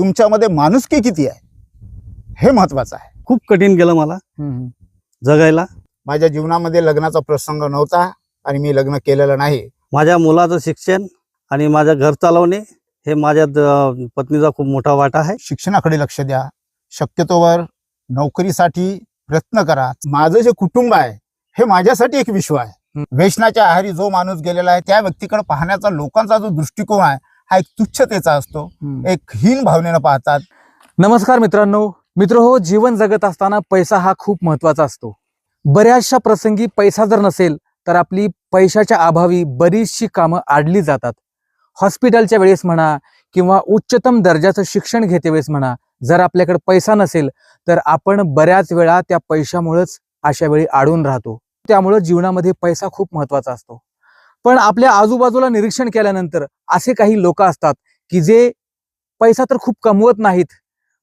तुमच्यामध्ये माणुसकी किती आहे? हे महत्वाचं आहे. खूप कठीण गेलं मला. जगायला. माझ्या जीवनामध्ये लग्नाचा प्रसंग नव्हता आणि मी लग्न केलेलं नाही. माझ्या मुलाचं शिक्षण आणि माझं घर चालवणे हे माझ्या पत्नीचा खूप मोठा वाटा आहे. शिक्षणाकडे लक्ष द्या. शक्यतोवर नोकरीसाठी प्रयत्न करा. माझं जे कुटुंब आहे हे माझ्यासाठी एक विश्व आहे. व्यसनाच्या आहारी जो माणूस गेलेला आहे त्या व्यक्तीकडे पाहण्याचा लोकांचा जो दृष्टिकोन आहे हा एक तुच्छतेचा असतो. एक हीन भावनेनं पाहतात. नमस्कार मित्रांनो. मित्र हो जीवन जगत असताना पैसा हा खूप महत्त्वाचा असतो. बऱ्याचशा प्रसंगी पैसा जर नसेल तर आपली पैशाच्या अभावी बरीचशी कामं आडली जातात. हॉस्पिटलच्या वेळेस म्हणा किंवा उच्चतम दर्जाचं शिक्षण घेते वेळेस म्हणा जर आपल्याकडे पैसा नसेल तर आपण बऱ्याच वेळा त्या पैशामुळेच अशा वेळी अडून राहतो. त्यामुळं जीवनामध्ये पैसा खूप महत्त्वाचा असतो. पण आपल्या आजूबाजूला निरीक्षण केल्यानंतर असे काही लोक असतात की जे पैसा तर खूप कमवत नाहीत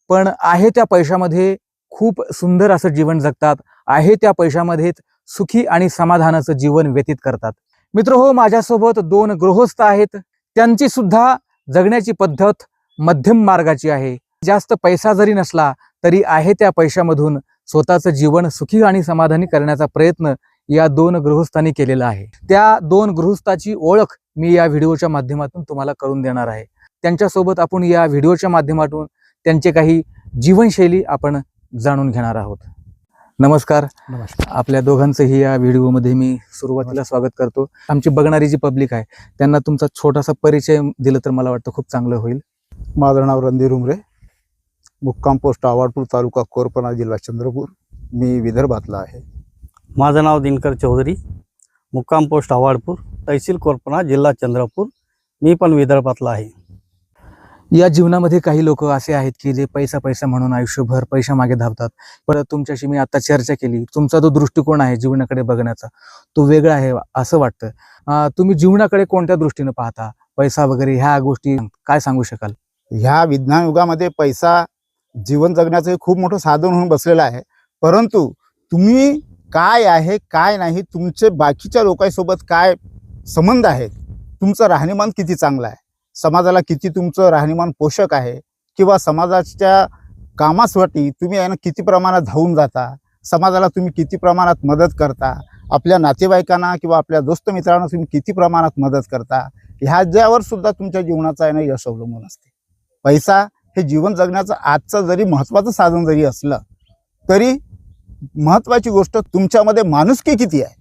पण आहे त्या पैशामध्ये खूप सुंदर असं जीवन जगतात आहे त्या पैशामध्येच सुखी आणि समाधानाचं जीवन व्यतीत करतात. मित्र हो माझ्यासोबत दोन गृहस्थ आहेत. त्यांची सुद्धा जगण्याची पद्धत मध्यम मार्गाची आहे. जास्त पैसा जरी नसला तरी आहे त्या पैशामधून स्वतःचं जीवन सुखी आणि समाधानी करण्याचा प्रयत्न या दोन गृहस्थांनी केलेला आहे. त्या दोन गृहस्थाची ओळख मी या व्हिडिओच्या माध्यमातून तुम्हाला करून देणार आहे. त्यांच्यासोबत आपण या व्हिडिओच्या माध्यमातून त्यांचे काही जीवनशैली आपण जाणून घेणार आहोत. नमस्कार. नमस्कार. आपल्या दोघांचंही या व्हिडिओमध्ये मी सुरुवातीला स्वागत करतो. आमची बघणारी जी पब्लिक आहे त्यांना तुमचा छोटासा परिचय दिलं तर मला वाटतं खूप चांगलं होईल. माझं नाव रणधीर उमरे. मुक्काम पोस्ट आवाडपूर तालुका कोरपणा जिल्हा चंद्रपूर. मी विदर्भातला आहे. माझं नाव दिनकर चौधरी मुक्काम पोस्ट आवाडपूर तहसील कोरपणा जिल्हा चंद्रपूर. मी पण विदर्भातला आहे. या जीवनामध्ये काही लोक असे आहेत की जे पैसा पैसा म्हणून आयुष्यभर पैसा मागे धावतात. पण तुमच्याशी मी आता चर्चा केली. तुमचा जो दृष्टिकोन आहे जीवनाकडे बघण्याचा. तो वेगळा आहे असं वाटतं. तुम्ही जीवनाकडे कोणत्या दृष्टीने पाहता? पैसा वगैरे ह्या गोष्टी काय सांगू शकाल? ह्या विज्ञान युगामध्ये पैसा जीवन जगण्याचं एक खूप मोठं साधन होऊन बसलेलं आहे. परंतु तुम्ही काय आहे काय नाही तुमचे बाकीच्या लोकांसोबत काय संबंध आहेत तुमचं राहणीमान किती चांगलं आहे? समाजाला किती तुमचं राहणीमान पोषक आहे? किंवा समाजाच्या कामासाठी तुम्ही आहे ना किती प्रमाणात धावून जाता? समाजाला तुम्ही किती प्रमाणात मदत करता? आपल्या नातेवाईकांना किंवा आपल्या दोस्त मित्रांना तुम्ही किती प्रमाणात मदत करता? ह्याच्यावर सुद्धा तुमच्या जीवनाचं आहे ना यश अवलंबून असते. पैसा हे जीवन जगण्याचं आजचं जरी महत्त्वाचं साधन जरी असलं तरी महत्त्वाची गोष्ट तुमच्यामध्ये माणुसकी किती आहे?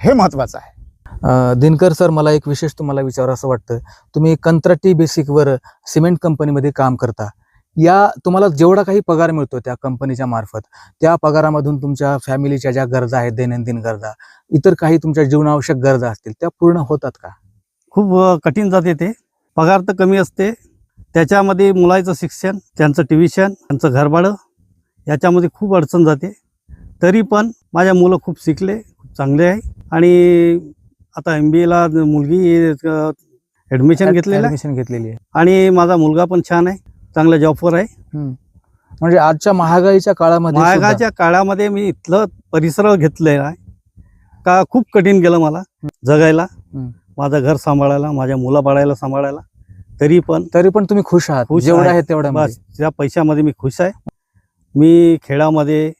हे महत्त्वाचं आहे. दिनकर सर मला एक विशेष तुम्हाला विचार असं वाटतं. तुम्ही कंत्राटी बेसिकवर सिमेंट कंपनीमध्ये काम करता. या तुम्हाला जेवढा काही पगार मिळतो त्या कंपनीच्या मार्फत त्या पगारामधून तुमच्या फॅमिलीच्या ज्या गरजा आहेत दैनंदिन गरजा इतर काही तुमच्या जीवनावश्यक गरजा असतील त्या पूर्ण होतात का? खूप कठीण जाते ते. पगार तर कमी असते. त्याच्यामध्ये मुलाचं शिक्षण त्यांचं ट्युशन त्यांचं घरभाडं याच्यामध्ये खूप अडचण जाते. तरी पण माझ्या मुलं खूप शिकले खूप चांगले आहे. आणि आता एम बी एला मुलगी ॲडमिशन घेतलेलं ऍडमिशन घेतलेली आहे. आणि माझा मुलगा पण छान आहे चांगल्या जॉबवर आहे. म्हणजे आजच्या महागाईच्या काळामध्ये महागाच्या काळामध्ये मी इथलं परिसर घेतलेला आहे का खूप कठीण गेलं मला जगायला. माझं घर सांभाळायला माझ्या मुला बाळायला सांभाळायला. तरी पण तरी पण तुम्ही खुश आहात जेवढं आहे. बस त्या पैशामध्ये मी खुश आहे मी खेळामध्ये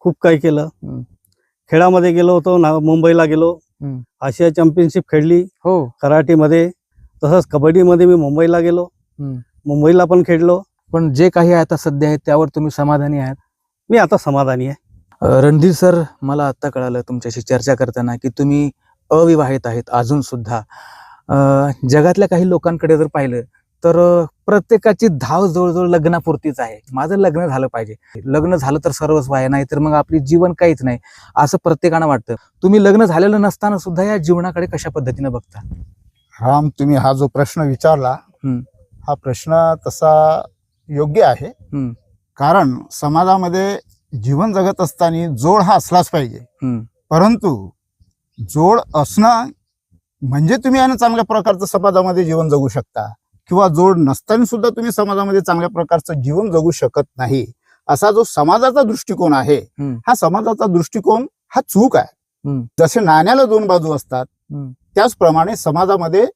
खूप काही केलं. खेळामध्ये गेलो होतो ना मुंबईला गेलो. आशिया चॅम्पियनशिप खेळली. हो. कराटेमध्ये तसंच कबड्डीमध्ये मी मुंबईला गेलो. मुंबईला पण खेळलो. पण जे काही आता सध्या आहे त्यावर तुम्ही समाधानी आहात? मी आता समाधानी आहे. रणधीर सर मला आता कळालं तुमच्याशी चर्चा करताना की तुम्ही अविवाहित आहेत अजून सुद्धा. जगातल्या काही लोकांकडे जर पाहिलं तर प्रत्येकाची धाव जवळजवळ लग्नापुरतीच आहे. माझं लग्न झालं पाहिजे. लग्न झालं तर सर्वस्व आहे नाही तर मग आपली जीवन काहीच नाही असं प्रत्येकानं वाटतं. तुम्ही लग्न झालेलं नसताना सुद्धा या जीवनाकडे कशा पद्धतीने बघता? राम तुम्ही हा जो प्रश्न विचारला. हा प्रश्न तसा योग्य आहे. कारण समाजामध्ये जीवन जगत असताना जोड हा असलाच पाहिजे. परंतु जोड असणं म्हणजे तुम्ही ना चांगल्या प्रकारचं समाजामध्ये जीवन जगू शकता. किंवा जोड नसताना सुद्धा तुम्ही समाजामध्ये चांगल्या प्रकारचं जीवन जगू शकत नाही असा जो समाजाचा दृष्टिकोन आहे. हा समाजाचा दृष्टिकोन हा चूक आहे. जसे नाण्याला दोन बाजू असतात. त्याचप्रमाणे समाजामध्ये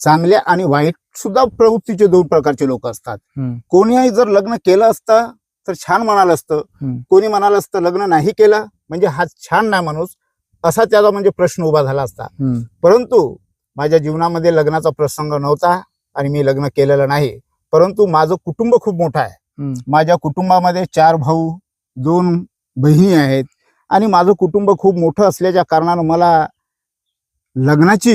चांगल्या आणि वाईट सुद्धा प्रवृत्तीचे दोन प्रकारचे लोक असतात. कोणीही जर लग्न केलं असतं तर छान म्हणाल असतं. कोणी म्हणाल असतं लग्न नाही केलं म्हणजे हा छान नाही माणूस असा त्याचा म्हणजे प्रश्न उभा झाला असता. परंतु माझ्या जीवनामध्ये लग्नाचा प्रसंग नव्हता आणि मी लग्न केलेलं नाही. परंतु माझं कुटुंब खूप मोठं आहे. माझ्या कुटुंबामध्ये चार भाऊ दोन बहिणी आहेत. आणि माझं कुटुंब खूप मोठं असल्याच्या कारणानं मला लग्नाची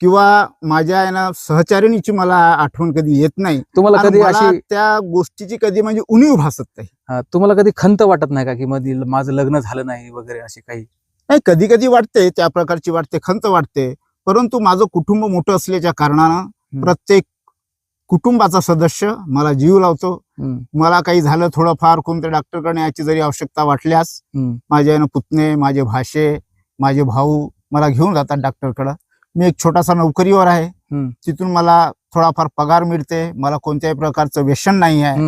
किंवा माझ्या आहे ना सहचारिणीची मला आठवण कधी येत नाही. तुम्हाला कधी अशी त्या गोष्टीची कधी म्हणजे उणीव भासत नाही. तुम्हाला कधी खंत वाटत नाही का की मध्ये माझं लग्न झालं नाही वगैरे अशी काही? नाही कधी कधी वाटते त्या प्रकारची वाटते खंत वाटते. परंतु माझं कुटुंब मोठं असल्याच्या कारणानं प्रत्येक कुटुंबाचा सदस्य मला जीव लावतो. मला काही झालं थोडंफार कोणत्या डॉक्टरकडे याची जरी आवश्यकता वाटल्यास हम्म. माझे आहे ना पुतणे माझे भाषे माझे भाऊ मला घेऊन जातात डॉक्टरकडं मी एक छोटासा नोकरीवर आहे. तिथून मला थोडाफार पगार मिळते मला कोणत्याही प्रकारचं व्यसन नाही आहे.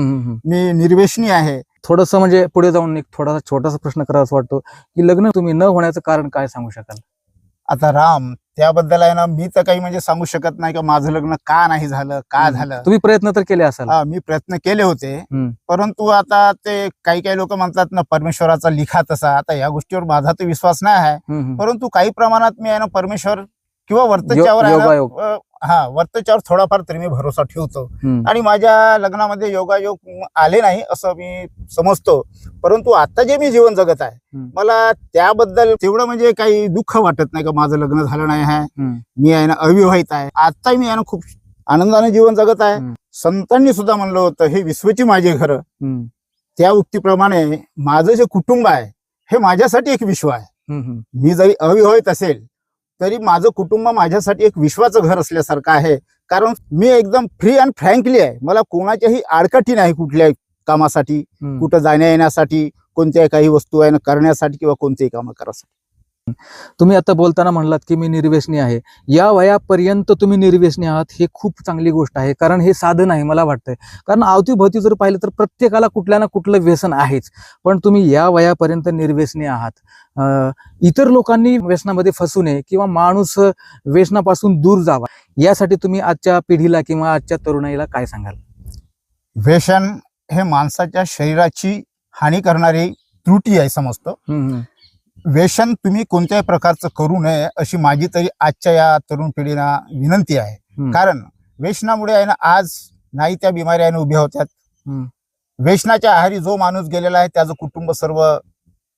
मी निर्वेशनी आहे थोडंसं म्हणजे पुढे जाऊन एक थोडासा छोटासा प्रश्न करावा वाटतो की लग्न तुम्ही न होण्याचं कारण काय सांगू शकाल आता राम त्याबद्दल आहे ना मी तर काही म्हणजे सांगू शकत नाही का माझं लग्न का नाही झालं का. झालं तुम्ही प्रयत्न तर केले असाल हा मी प्रयत्न केले होते. परंतु आता ते काही काही लोक म्हणतात ना परमेश्वराचा लिखा तसा आता या गोष्टीवर माझा तर विश्वास नाही आहे. परंतु काही प्रमाणात मी आहे ना परमेश्वर किंवा वर्तच्यावर हा वर्तच्यावर थोडाफार तरी मी भरोसा ठेवतो. आणि माझ्या लग्नामध्ये योगायोग आले नाही असं मी समजतो परंतु आता जे मी जीवन जगत आहे. मला त्याबद्दल तेवढं म्हणजे काही दुःख वाटत नाही का माझं लग्न झालं नाही आहे. मी आहे ना अविवाहित आहे आता मी आहे ना खूप आनंदाने जीवन जगत आहे. संतांनी सुद्धा म्हणलं होतं हे विश्वची माझे घर. त्या उक्तीप्रमाणे माझं जे कुटुंब आहे हे माझ्यासाठी एक विश्व आहे. मी जरी अविवाहित असेल तरी माझं कुटुंब माझ्यासाठी एक विश्वाचं घर असल्यासारखं आहे कारण मी एकदम फ्री अँड फ्रँकली आहे मला कोणाच्याही आडकाठी नाही कुठल्याही कामासाठी. कुठं जाण्या येण्यासाठी कोणत्याही काही वस्तू आहे ना करण्यासाठी किंवा कोणतेही कामं करासाठी तुम्ही आता बोलताना म्हणलात की मी निर्व्यसनी आहे. या वयापर्यंत तुम्ही निर्व्यसनी आहात हे खूप चांगली गोष्ट आहे. कारण हे साधन आहे मला वाटतंय. कारण अवतीभोवती जर पाहिलं तर प्रत्येकाला कुठल्या ना कुठलं व्यसन आहेच. पण तुम्ही या वयापर्यंत निर्व्यसनी आहात. अं, इतर लोकांनी व्यसनामध्ये फसू नये किंवा माणूस व्यसनापासून दूर जावा. यासाठी तुम्ही आजच्या पिढीला किंवा आजच्या तरुणाईला काय सांगाल? व्यसन हे माणसाच्या शरीराची हानी करणारी त्रुटी आहे समजतो. व्यसन तुम्ही कोणत्याही प्रकारचं करू नये अशी माझी तरी आजच्या या तरुण पिढीला विनंती आहे. कारण व्यसनामुळे आहे ना आज नाही त्या बिमाऱ्या आहे ना उभ्या होत्यात. व्यसनाच्या आहारी जो माणूस गेलेला आहे त्याचं कुटुंब सर्व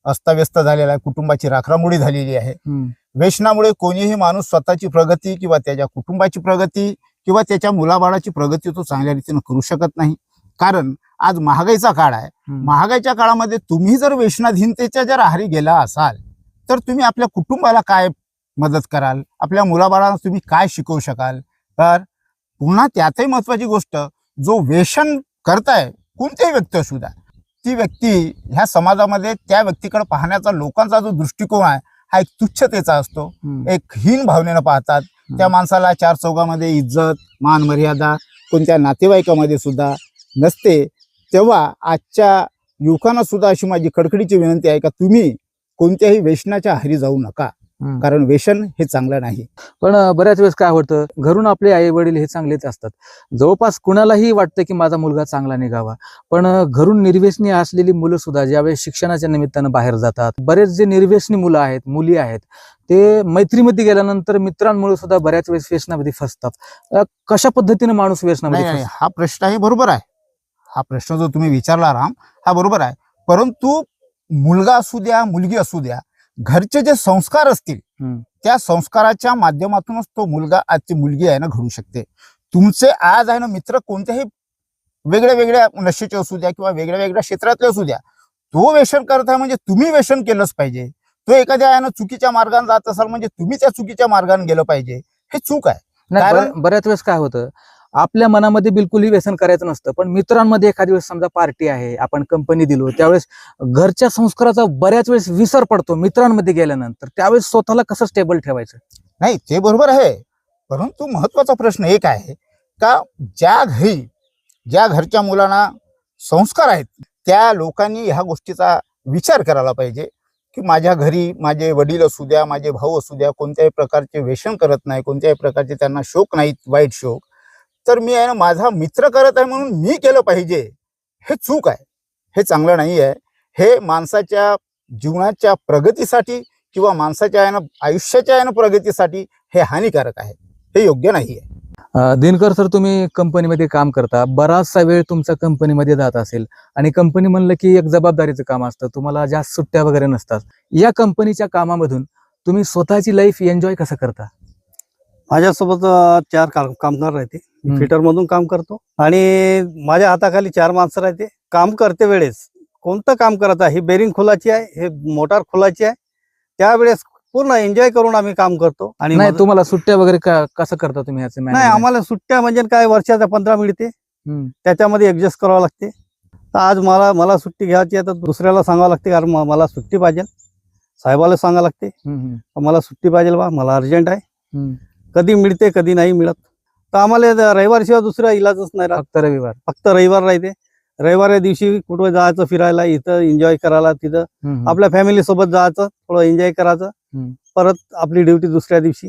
अस्ताव्यस्त झालेलं आहे कुटुंबाची राखरामुडी झालेली आहे. व्यसनामुळे कोणीही माणूस स्वतःची प्रगती किंवा त्याच्या कुटुंबाची प्रगती किंवा त्याच्या मुलाबाळाची प्रगती तो चांगल्या रीतीने करू शकत नाही कारण आज महागाईचा काळ आहे. महागाईच्या काळामध्ये तुम्ही जर व्यसनाधीनतेच्या जर आहारी गेला असाल तर तुम्ही आपल्या कुटुंबाला काय मदत कराल? आपल्या मुलाबाळांना तुम्ही काय शिकवू शकाल? तर पुन्हा त्यातही महत्वाची गोष्ट जो व्यसन करताय कोणत्याही व्यक्ती असू द्या ती व्यक्ती ह्या समाजामध्ये त्या व्यक्तीकडे पाहण्याचा लोकांचा जो दृष्टिकोन आहे हा एक तुच्छतेचा असतो. एक हीन भावनेनं पाहतात. त्या माणसाला चार चौघामध्ये इज्जत मान मर्यादा कोणत्या नातेवाईकामध्ये सुद्धा नसते. तेव्हा आजच्या युवकांना सुद्धा अशी माझी कडकडीची विनंती आहे का तुम्ही कोणत्याही व्यसनाच्या आहारी जाऊ नका. कारण व्यसन हे चांगलं नाही. पण बऱ्याच वेळेस काय होतं घरून आपले आई वडील हे चांगलेच असतात. जवळपास कुणालाही वाटतं की माझा मुलगा चांगला निघावा. पण घरून निर्व्यसनी असलेली मुलं सुद्धा ज्यावेळेस शिक्षणाच्या निमित्तानं बाहेर जातात बरेच जे निर्व्यसनी मुलं आहेत मुली आहेत ते मैत्रीमध्ये गेल्यानंतर मित्रांमुळे सुद्धा बऱ्याच वेळेस व्यसनामध्ये फसतात. कशा पद्धतीने माणूस व्यसनामध्ये? हा प्रश्न आहे बरोबर आहे. हा प्रश्न जो तुम्ही विचारला राम हा बरोबर आहे. परंतु मुलगा असू द्या मुलगी असू द्या घरचे जे संस्कार असतील. त्या संस्काराच्या माध्यमातूनच तो मुलगा आज ती मुलगी आहे ना घडू शकते. तुमचे आज आहे ना मित्र कोणत्याही वेगळ्या वेगळ्या नशेचे असू द्या किंवा वेगळ्या वेगळ्या क्षेत्रातले असू द्या तो व्यसन करत आहे म्हणजे तुम्ही व्यसन केलंच पाहिजे. तो एखाद्या आहे ना चुकीच्या मार्गाने जात असाल म्हणजे तुम्ही त्या चुकीच्या मार्गाने गेलं पाहिजे. हे चूक आहे. कारण- बऱ्या- बऱ्याच वेळेस काय होतं आपल्या मनामध्ये बिलकुलही व्यसन करायचं नसतं. पण मित्रांमध्ये एखाद्या वेळेस समजा पार्टी आहे आपण कंपनी दिलो त्यावेळेस घरच्या संस्काराचा बऱ्याच वेळेस विसर पडतो मित्रांमध्ये गेल्यानंतर. त्यावेळेस स्वतःला कसं स्टेबल ठेवायचं? नाही ते बरोबर आहे. परंतु महत्त्वाचा प्रश्न एक आहे का ज्या घरी ज्या घरच्या मुलांना संस्कार आहेत त्या लोकांनी ह्या गोष्टीचा विचार करायला पाहिजे की माझ्या घरी माझे वडील असू द्या माझे भाऊ असू द्या कोणत्याही प्रकारचे व्यसन करत नाही कोणत्याही प्रकारचे त्यांना शोक नाहीत वाईट शोक. तर मी आहे ना माझा मित्र करत आहे म्हणून मी केलं पाहिजे. हे चूक आहे. हे चांगलं नाही आहे. हे माणसाच्या जीवनाच्या प्रगतीसाठी किंवा माणसाच्या आहे ना आयुष्याच्या आहे ना प्रगतीसाठी हे हानिकारक आहे. हे योग्य नाही आहे. दिनकर सर तुम्ही कंपनीमध्ये काम करता. बराचसा वेळ तुमचा कंपनीमध्ये जात असेल आणि कंपनी म्हणलं की एक जबाबदारीचं काम असतं. तुम्हाला जास्त सुट्ट्या वगैरे नसतात. या कंपनीच्या कामामधून तुम्ही स्वतःची लाईफ एन्जॉय कसं करता? माझ्यासोबत चार काम कामगार राहते. फिटर मधून काम करतो. आणि माझ्या हाताखाली चार माणसं राहते. काम करते वेळेस. कोणतं काम करत आहे? ही बेरिंग खोलाची आहे हे मोटार खोलाची आहे. त्यावेळेस पूर्ण एन्जॉय करून आम्ही काम करतो. आणि नाही तुम्हाला सुट्ट्या वगैरे कसं करता तुम्ही याचं नाही? आम्हाला सुट्ट्या म्हणजे काय वर्षाच्या पंधरा मिळते. त्याच्यामध्ये ऍडजस्ट करावं लागते. तर आज मला मला सुट्टी घ्यायची आहे तर दुसऱ्याला सांगावं लागते कारण मला सुट्टी पाहिजे. साहेबाला सांगावं लागते मला सुट्टी पाहिजे बा मला अर्जंट आहे. कधी मिळते कधी नाही मिळत. तर आम्हाला रविवारशिवाय दुसरा इलाजच नाही राहत. फक्त रविवार. फक्त रविवार राहते. रविवार दिवशी कुठं जायचं फिरायला इथं एन्जॉय करायला तिथं. आपल्या फॅमिली सोबत जायचं थोडं एन्जॉय करायचं. परत आपली ड्युटी दुसऱ्या दिवशी.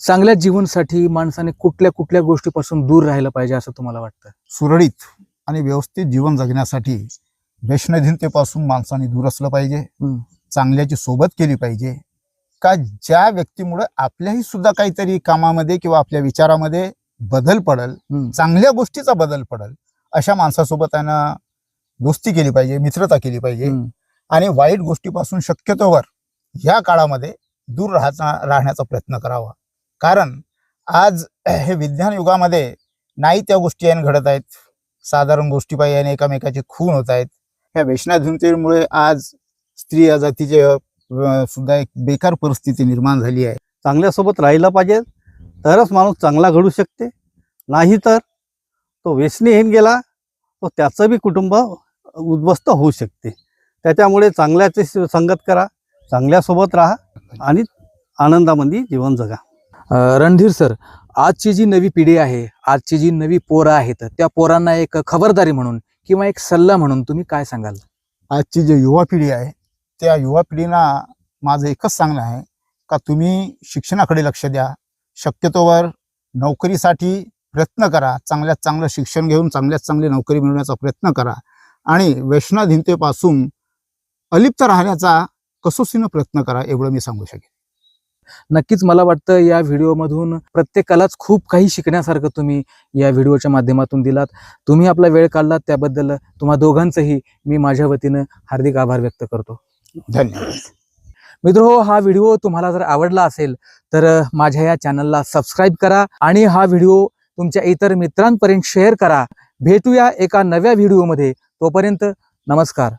चांगल्या जीवनसाठी माणसाने कुठल्या कुठल्या गोष्टीपासून दूर राहायला पाहिजे असं तुम्हाला वाटतं? सुरळीत आणि व्यवस्थित जीवन जगण्यासाठी व्यसनधीनतेपासून माणसाने दूर असलं पाहिजे. चांगल्याची सोबत केली पाहिजे. का ज्या व्यक्तीमुळे आपल्याही सुद्धा काहीतरी कामामध्ये किंवा आपल्या विचारामध्ये बदल पडल. चांगल्या गोष्टीचा बदल पडल अशा माणसासोबत त्यांना दोस्ती केली पाहिजे मित्रता केली पाहिजे. आणि वाईट गोष्टीपासून शक्यतोवर या काळामध्ये दूर राहता राहण्याचा प्रयत्न करावा कारण आज हे विज्ञान युगामध्ये नाही त्या गोष्टी याने घडत आहेत साधारण गोष्टी पाहिजे आणि एकामेकाचे खून होत आहेत ह्या वेशनाधीनतेमुळे आज स्त्री जातीचे सुद्धा एक बेकार परिस्थिती निर्माण झाली आहे. चांगल्यासोबत राहिलं पाहिजे तरच माणूस चांगला घडू शकते. नाही तर तो व्यसनीहीन गेला तो त्याचं बी कुटुंब उद्ध्वस्त होऊ शकते. त्याच्यामुळे चांगल्याची संगत करा चांगल्यासोबत राहा आणि आनंदामध्ये जीवन जगा. रणधीर सर आजची जी नवी पिढी आहे आजची जी नवी पोरं आहेत त्या पोरांना एक खबरदारी म्हणून किंवा एक सल्ला म्हणून तुम्ही काय सांगाल? आजची जी युवा पिढी आहे त्या युवा पिढीला माझं एकच सांगणं आहे का तुम्ही शिक्षणाकडे लक्ष द्या. शक्यतोवर नोकरीसाठी प्रयत्न करा. चांगल्यात चांगलं शिक्षण घेऊन चांगल्यात चांगली नोकरी मिळवण्याचा प्रयत्न करा. आणि व्यसनाधीनतेपासून अलिप्त राहण्याचा कसोसीनं प्रयत्न करा एवढं मी सांगू शकेन. नक्कीच मला वाटतं या व्हिडिओमधून प्रत्येकालाच खूप काही शिकण्यासारखं तुम्ही या व्हिडिओच्या माध्यमातून दिलात. तुम्ही आपला वेळ काढलात त्याबद्दल तुम्हा दोघांचंही मी माझ्या वतीनं हार्दिक आभार व्यक्त करतो. धन्यवाद. मित्र हा व्हिडिओ तुम्हाला जर आवडला असेल तर माझ्या या चॅनलला सबस्क्राईब करा आणि हा व्हिडिओ तुमच्या इतर मित्रांपर्यंत शेअर करा. भेटूया एका नव्या व्हिडिओमध्ये. तोपर्यंत नमस्कार.